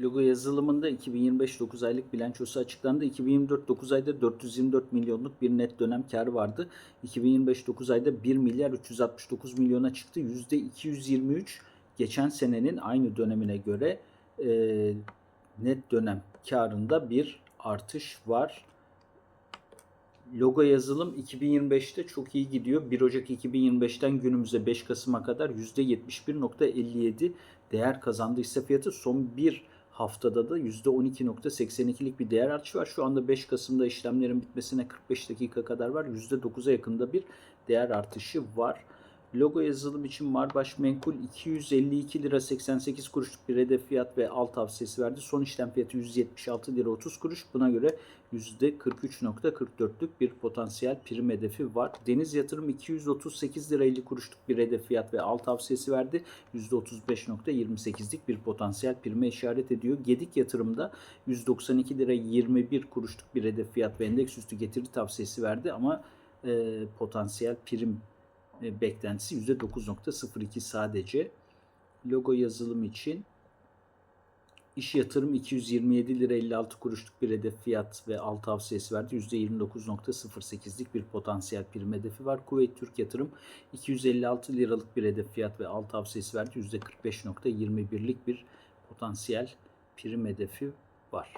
Logo yazılımında 2025 9 aylık bilançosu açıklandı. 2024 9 ayda 424 milyonluk bir net dönem karı vardı. 2025 9 ayda 1 milyar 369 milyona çıktı. %223 geçen senenin aynı dönemine göre e, net dönem karında bir artış var. Logo yazılım 2025'te çok iyi gidiyor. 1 Ocak 2025'ten günümüze 5 Kasım'a kadar %71.57 değer kazandı hisse fiyatı. Son bir haftada da %12.82'lik bir değer artışı var. Şu anda 5 Kasım'da işlemlerin bitmesine 45 dakika kadar var. %9'a yakında bir değer artışı var. Logo yazılım için Marbaş Menkul 252 lira 88 kuruşluk bir hedef fiyat ve al tavsiyesi verdi. Son işlem fiyatı 176 lira 30 kuruş. Buna göre %43.44'lük bir potansiyel prim hedefi var. Deniz Yatırım 238 lira 50 kuruşluk bir hedef fiyat ve al tavsiyesi verdi. %35.28'lik bir potansiyel prime işaret ediyor. Gedik Yatırım'da 192 lira 21 kuruşluk bir hedef fiyat ve endeks üstü getiri tavsiyesi verdi ama e, potansiyel prim beklentisi %9.02 sadece. Logo yazılım için iş yatırım 227 lira 56 kuruşluk bir hedef fiyat ve al tavsiyesi verdi. %29.08'lik bir potansiyel prim hedefi var. Kuveyt Türk yatırım 256 liralık bir hedef fiyat ve al tavsiyesi verdi. %45.21'lik bir potansiyel prim hedefi var.